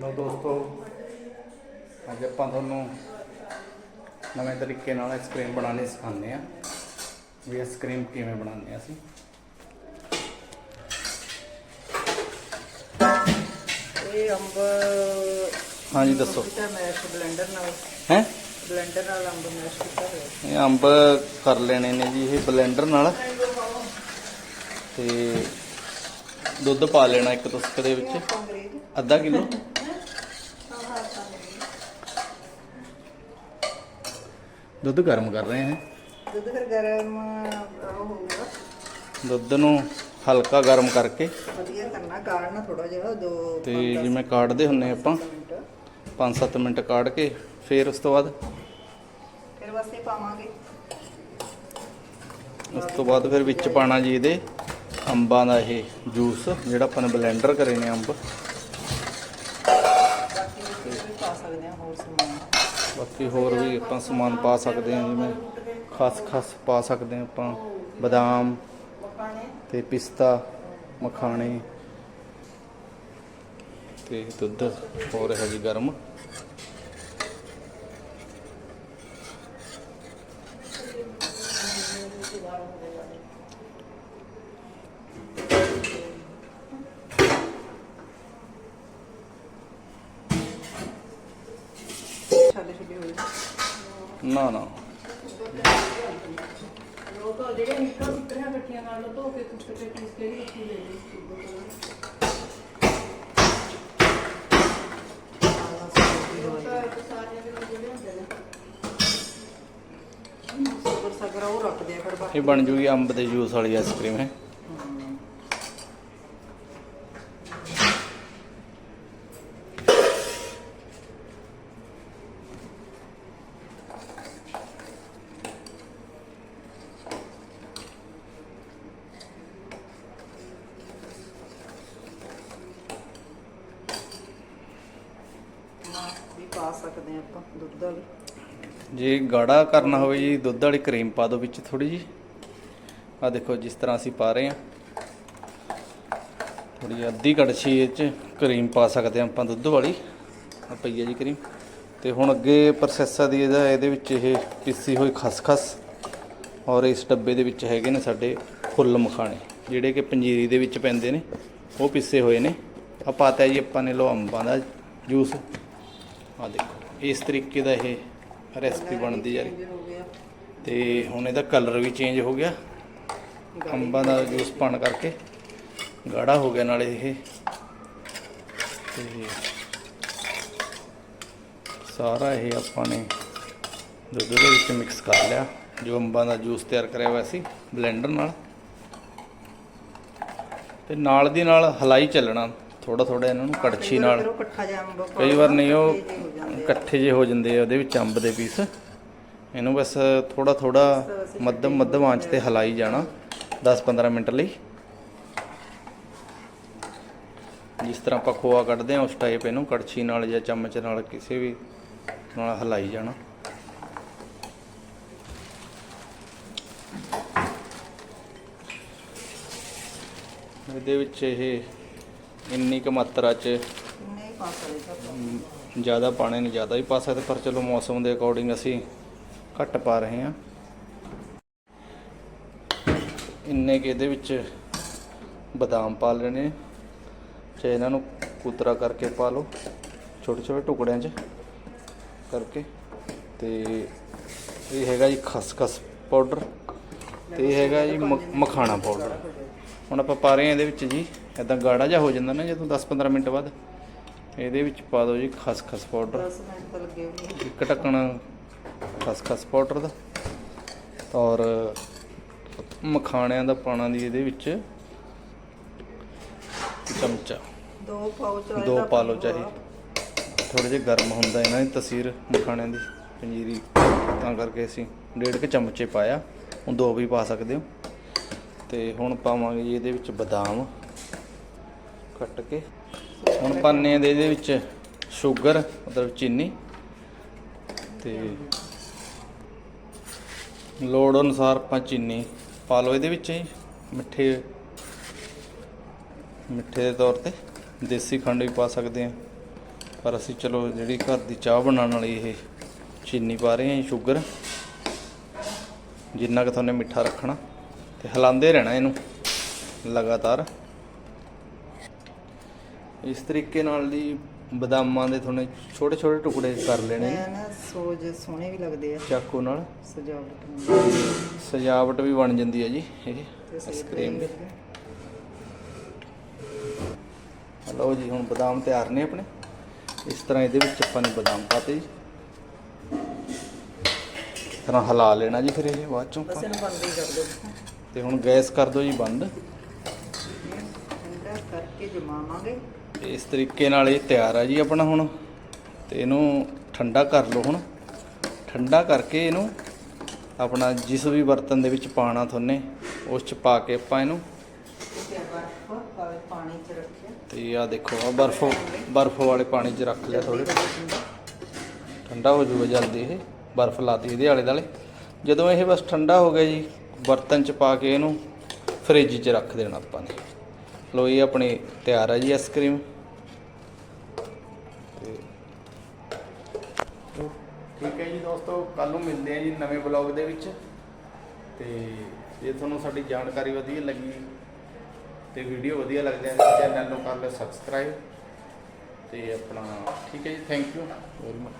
ਲੋ ਦੋਸਤੋ ਅੱਜ ਆਪਾਂ ਤੁਹਾਨੂੰ ਨਵੇਂ ਤਰੀਕੇ ਨਾਲ ਆਈਸਕ੍ਰੀਮ ਬਣਾਉਣੀ ਸਿਖਾਉਂਦੇ ਆ ਵੀ ਆਈਸਕ੍ਰੀਮ ਕਿਵੇਂ ਬਣਾਉਂਦੇ ਆ ਅਸੀਂ। ਇਹ ਅੰਬ ਹਾਂਜੀ ਦੱਸੋ। ਕੀਤਾ ਮੈਸ਼ ਬਲੈਂਡਰ ਨਾਲ। ਹੈ? ਬਲੈਂਡਰ ਨਾਲ ਅੰਬ ਮੈਸ਼ ਕੀਤਾ ਹੋਇਆ। ਇਹ ਅੰਬ ਕਰ ਲੈਣੇ ਨੇ ਜੀ ਇਹ ਬਲੈਂਡਰ ਨਾਲ। ਤੇ ਦੁੱਧ ਪਾ ਲੈਣਾ ਇੱਕ ਤੁਸਕ ਦੇ ਵਿੱਚ। ਅੱਧਾ ਕਿਲੋ? ਦੁੱਧ ਗਰਮ ਕਰ ਰਹੇ ਹਾਂ। ਦੁੱਧ ਫਿਰ ਗਰਮ ਉਹ ਹੋਊਗਾ ਦੁੱਧ ਨੂੰ ਹਲਕਾ ਗਰਮ ਕਰਕੇ ਵਧੀਆ ਕਰਨਾ ਕਾੜਨਾ ਥੋੜਾ ਜਿਹਾ ਦੋ ਤੇ ਜਿਵੇਂ ਕਾੜਦੇ ਹੁੰਨੇ ਆਪਾਂ ਮਿੰਟ। 5-7 ਮਿੰਟ ਕਾੜ ਕੇ ਫਿਰ ਉਸ ਤੋਂ ਬਾਅਦ ਫਿਰ ਬਸ ਇਹ ਪਾਵਾਂਗੇ। ਉਸ ਤੋਂ ਬਾਅਦ ਫਿਰ ਵਿੱਚ ਪਾਣਾ ਜੀ ਇਹਦੇ ਅੰਬਾਂ ਦਾ ਇਹ ਜੂਸ ਜਿਹੜਾ ਆਪਾਂ ਨੇ ਬਲੈਂਡਰ ਕਰੇ ਨੇ ਅੰਬ। ਬਾਕੀ ਵਿੱਚ ਵੀ ਪਾ ਸਕਦੇ ਹਾਂ ਹੋਰ ਸਮਾਨ। ਬਾਕੀ ਹੋਰ ਵੀ ਆਪਾਂ ਸਮਾਨ ਪਾ ਸਕਦੇ ਹਾਂ, ਜਿਵੇਂ ਖਸ-ਖਸ ਪਾ ਸਕਦੇ ਹਾਂ ਆਪਾਂ। ਬਦਾਮ ਮਖਾਣੇ ਤੇ ਪਿਸਤਾ, ਮਖਾਣੇ ਤੇ ਦੁੱਧ, ਹੋਰ ਹੈ ਜੀ ਗਰਮ। ਛਾਲੇ ਹੋਏ ਨਾ ਨਾ। ਉਹ ਜਿਹੜੇ ਨਿੱਕਾ ਸਿੱਕਰੀਆਂ ਇਕੱਠੀਆਂ ਕਰ ਲਓ ਧੋ ਕੇ ਕੁੱਟ ਕੇ ਪੀਸ ਕੇ ਵੀ ਰੱਖੀ ਲੈ ਇਹ ਬਣ ਜੂਗੀ ਅੰਬ ਦੇ ਜੂਸ ਵਾਲੀ ਆਈਸਕ੍ਰੀਮ ਹੈ ਵੀ ਪਾ ਸਕਦੇ ਆ ਆਪਾਂ ਦੁੱਧ ਵਾਲੀ। ਜੇ ਗਾੜਾ ਕਰਨਾ ਹੋਵੇ ਜੀ, ਦੁੱਧ ਵਾਲੀ ਕਰੀਮ ਪਾ ਦਿਓ ਵਿੱਚ ਥੋੜੀ ਜੀ ਆ ਦੇਖੋ ਜਿਸ ਤਰ੍ਹਾਂ ਅਸੀਂ ਪਾ ਰਹੇ ਹਾਂ। ਥੋੜੀ ਜਿਹੀ ਅੱਧੀ ਕੜਛੀ ਇਹ ਚ ਕਰੀਮ ਪਾ ਸਕਦੇ ਹਾਂ ਆਪਾਂ ਦੁੱਧ ਵਾਲੀ ਆ ਪਈ ਹੈ ਜੀ ਕਰੀਮ। ਤੇ ਹੁਣ ਅੱਗੇ ਪ੍ਰੋਸੈਸਰ ਦੀ ਇਹਦਾ, ਇਹਦੇ ਵਿੱਚ ਇਹ ਪਿੱਸੀ ਹੋਈ ਖਸਖਸ। ਔਰ ਇਸ ਡੱਬੇ ਦੇ ਵਿੱਚ ਹੈਗੇ ਨੇ ਸਾਡੇ ਫੁੱਲ ਮਖਾਣੇ, ਜਿਹੜੇ ਕਿ ਪੰਜੀਰੀ ਦੇ ਵਿੱਚ ਪੈਂਦੇ ਨੇ, ਉਹ ਪਿੱਸੇ ਹੋਏ ਨੇ। ਆ ਪਾਤਾ ਜੀ ਆਪਾਂ ਨੇ ਲੋ ਅੰਬਾਂ ਦਾ ਜੂਸ। ਆ ਦੇਖੋ, ਇਸ ਤਰੀਕੇ ਦਾ ਇਹ ਰੈਸਪੀ ਬਣਦੀ ਜਾ ਰਹੀ ਤੇ ਹੁਣ ਇਹਦਾ ਕਲਰ ਵੀ ਚੇਂਜ ਹੋ ਗਿਆ। ਅੰਬਾਂ ਦਾ ਜੂਸ ਪਾਣ ਕਰਕੇ ਗਾੜਾ ਹੋ ਗਿਆ ਨਾਲੇ ਇਹ। ਤੇ ਸਾਰਾ ਇਹ ਆਪਾਂ ਨੇ ਦੁੱਧ ਦੇ ਵਿੱਚ ਮਿਕਸ ਕਰ ਲਿਆ, ਜੋ ਅੰਬਾਂ ਦਾ ਜੂਸ ਤਿਆਰ ਕਰਿਆ ਹੋਇਆ ਸੀ ਬਲੈਂਡਰ ਨਾਲ। ਤੇ ਨਾਲ ਦੀ ਨਾਲ ਹਲਾਈ ਚੱਲਣਾ। ਥੋੜਾ ਥੋੜਾ ਇਹਨਾਂ ਨੂੰ ਕੜਛੀ ਨਾਲ। ਇਕੱਠਾ ਜਿਹਾ ਅੰਬ ਪਾ ਕਈ ਵਾਰ ਨਹੀਂ ਉਹ। ਇਕੱਠੇ ਜੇ ਹੋ ਜਾਂਦੇ ਆ ਉਹਦੇ ਵਿੱਚ ਅੰਬ ਦੇ ਪੀਸ। ਇਹਨੂੰ ਬਸ ਥੋੜਾ ਥੋੜਾ ਮੱਧਮ ਮੱਧਮ ਆਂਚ ਤੇ ਹਲਾਈ ਜਾਣਾ 10-15 ਮਿੰਟ ਲਈ। ਜਿਸ ਤਰ੍ਹਾਂ ਆਪਾਂ ਖੋਆ ਕੱਢਦੇ ਆ ਉਸ ਟਾਈਪ ਇਹਨੂੰ ਕੜਛੀ ਨਾਲ ਜਾਂ ਚਮਚ ਨਾਲ ਕਿਸੇ ਵੀ ਨਾਲ ਹਲਾਈ ਜਾਣਾ। ਇਹਦੇ ਵਿੱਚ ਇਹ ਇੰਨੀ ਕੁ ਮਾਤਰਾ 'ਚ ਨਹੀਂ ਪਾ ਸਕਦੇ ਆਪਾਂ। ਅਮ, ਜ਼ਿਆਦਾ ਪਾਣੇ ਨਹੀਂ ਜ਼ਿਆਦਾ ਹੀ ਪਾ ਸਕਦੇ ਪਰ ਚਲੋ ਮੌਸਮ ਦੇ ਅਕੋਰਡਿੰਗ ਅਸੀਂ ਘੱਟ ਪਾ ਰਹੇ ਹਾਂ। ਇੰਨੇ ਕਿ ਇਹਦੇ ਵਿੱਚ ਬਦਾਮ ਪਾ ਲੈਣੇ ਚਾਹੇ ਇਹਨਾਂ ਨੂੰ ਕੁਤਰਾ ਕਰਕੇ ਪਾ ਲਓ ਛੋਟੇ ਛੋਟੇ ਟੁਕੜਿਆਂ 'ਚ ਕਰਕੇ। ਤੇ ਇਹ ਹੈਗਾ ਜੀ ਖਸਖਸ ਪਾਊਡਰ ਤੇ ਇਹ ਹੈਗਾ ਜੀ ਮਖਾਣਾ ਪਾਊਡਰ। ਹੁਣ ਆਪਾਂ ਪਾ ਰਹੇ ਹਾਂ ਇਹਦੇ ਵਿੱਚ ਜੀ ਇਦਾਂ ਗਾੜਾ ਜਿਹਾ ਹੋ ਜਾਂਦਾ ਨਾ ਜਦੋਂ 10-15 ਮਿੰਟ ਬਾਅਦ ਇਹਦੇ ਵਿੱਚ ਪਾ ਦਿਓ ਜੀ ਖਸਖਸ ਪਾਊਡਰ। 10 ਮਿੰਟ ਤਾਂ ਲੱਗੇ ਹੋਣਗੇ ਇੱਕ ਢੱਕਣ ਖਸਖਸ ਪਾਊਡਰ ਦਾ ਔਰ ਮਖਾਣਿਆਂ ਦਾ ਪਾਣਾ ਦੀ ਇਹਦੇ ਵਿੱਚ ਚਮਚਾ। ਦੋ ਪਾਉਚ ਦੋ ਪਾ ਲਓ ਚਾਹੇ। ਥੋੜੇ ਜਿਹਾ ਗਰਮ ਹੁੰਦਾ ਇਹਨਾਂ ਦੀ ਤਸੀਰ ਮਖਾਣਿਆਂ ਦੀ ਪੰਜੀਰੀ ਤਾਂ ਕਰਕੇ ਅਸੀਂ ਡੇਢ ਕੁ ਚਮਚੇ ਪਾਇਆ। ਹੁਣ ਦੋ ਵੀ ਪਾ ਸਕਦੇ ਹੋ। ਤੇ ਹੁਣ ਪਾਵਾਂਗੇ ਜੀ ਇਹਦੇ ਵਿੱਚ ਬਦਾਮ। ਕੱਟ ਕੇ। ਹੁਣ ਪਾਣੇ ਦੇ ਇਹਦੇ ਵਿੱਚ ਸ਼ੂਗਰ, ਮਤਲਬ ਚੀਨੀ ਤੇ ਲੋੜ ਅਨੁਸਾਰ ਆਪਾਂ ਚੀਨੀ ਪਾ ਲਓ ਇਹਦੇ ਵਿੱਚ ਜੀ ਮਿੱਠੇ ਮਿੱਠੇ ਦੇ ਤੌਰ ਤੇ। ਦੇਸੀ ਖੰਡ ਵੀ ਪਾ ਸਕਦੇ ਆ ਪਰ ਅਸੀਂ ਚਲੋ ਜਿਹੜੀ ਘਰ ਦੀ ਚਾਹ ਬਣਾਉਣ ਵਾਲੀ ਇਹ ਚੀਨੀ ਪਾ ਰਹੇ ਹਾਂ ਸ਼ੂਗਰ। ਜਿੰਨਾ ਕੁ ਤੁਹਾਨੂੰ ਮਿੱਠਾ ਰੱਖਣਾ ਤੇ ਹਿਲਾਉਂਦੇ ਰਹਿਣਾ ਇਹਨੂੰ ਲਗਾਤਾਰ। ਇਸ ਤਰੀਕੇ ਨਾਲ ਦੀ ਬਦਾਮਾਂ ਦੇ ਥੋੜੇ ਛੋਟੇ ਛੋਟੇ ਟੁਕੜੇ ਕਰ ਲੈਣੇ ਨੇ। ਸੋਜ ਸੋਹਣੇ ਵੀ ਲੱਗਦੇ ਆ। ਚਾਕੂ ਨਾਲ। ਸਜਾਵਟ ਨੂੰ ਸਜਾਵਟ ਵੀ ਬਣ ਜਾਂਦੀ ਹੈ ਜੀ ਇਹ ਤੇ ਆਈਸਕ੍ਰੀਮ ਦੀ ਲਓ ਜੀ ਹੁਣ ਬਦਾਮ ਤਿਆਰ ਨੇ ਆਪਣੇ। ਇਸ ਤਰ੍ਹਾਂ ਇਹਦੇ ਵਿੱਚ ਆਪਾਂ ਨੇ ਬਦਾਮ ਪਾਤੇ ਜੀ। ਇਸ ਤਰ੍ਹਾਂ ਹਿਲਾ ਲੈਣਾ ਜੀ ਫਿਰ ਇਹ ਬਾਅਦ ਚੋਂ ਬਸ ਆਪਾਂ। ਇਹਨੂੰ ਬੰਦ ਹੀ ਕਰ ਦਿਓ। ਤੇ ਹੁਣ ਗੈਸ ਕਰ ਦਿਓ ਜੀ ਬੰਦ। ਠੰਡਾ ਕਰਕੇ ਜਮਾਵਾਂਗੇ। ਇਸ ਤਰੀਕੇ ਨਾਲ ਇਹ ਤਿਆਰ ਆ ਜੀ ਆਪਣਾ ਹੁਣ। ਤੇ ਇਹਨੂੰ ਠੰਡਾ ਕਰ ਲਓ ਹੁਣ। ਠੰਡਾ ਕਰਕੇ ਇਹਨੂੰ ਆਪਣਾ ਜਿਸ ਵੀ ਬਰਤਨ ਦੇ ਵਿੱਚ ਪਾਣਾ ਤੁਹਾਨੇ ਉਸ ਚ ਪਾ ਕੇ ਆਪਾਂ ਇਹਨੂੰ ਤੇ ਆ ਦੇਖੋ ਆ ਬਰਫ ਬਰਫ ਵਾਲੇ ਪਾਣੀ 'ਚ ਰੱਖ ਲਿਆ ਥੋੜੇ ਠੰਡਾ ਹੋ ਜਾਊਗਾ ਜਲਦੀ ਇਹ ਬਰਫ਼ ਲਾਤੀ ਇਹਦੇ ਆਲੇ ਦਾਲੇ ਜਦੋਂ ਇਹ ਬਸ ਠੰਡਾ ਹੋ ਗਿਆ ਜੀ ਬਰਤਨ 'ਚ ਪਾ ਕੇ ਇਹਨੂੰ ਫ੍ਰਿਜ 'ਚ ਰੱਖ ਦੇਣਾ ਆਪਾਂ ਨੇ। ਲੋ ਇਹ ਆਪਣੀ ਤਿਆਰ ਹੈ ਜੀ ਆਈਸਕ੍ਰੀਮ ਠੀਕ ਹੈ ਜੀ ਦੋਸਤੋ ਕੱਲ ਨੂੰ ਮਿਲਦੇ ਹਾਂ ਜੀ ਨਵੇਂ ਬਲੌਗ ਦੇ ਵਿੱਚ। ਤੇ ਜੇ ਤੁਹਾਨੂੰ ਸਾਡੀ ਜਾਣਕਾਰੀ ਵਧੀਆ ਲੱਗੀ ਤੇ ਵੀਡੀਓ ਵਧੀਆ ਲੱਗਦੀ ਹੈ ਚੈਨਲ ਨੂੰ ਕਰ ਲਓ ਸਬਸਕ੍ਰਾਈਬ ਤੇ ਆਪਣਾ, ਠੀਕ ਹੈ ਜੀ ਥੈਂਕ ਯੂ ਵੈਰੀ ਮਚ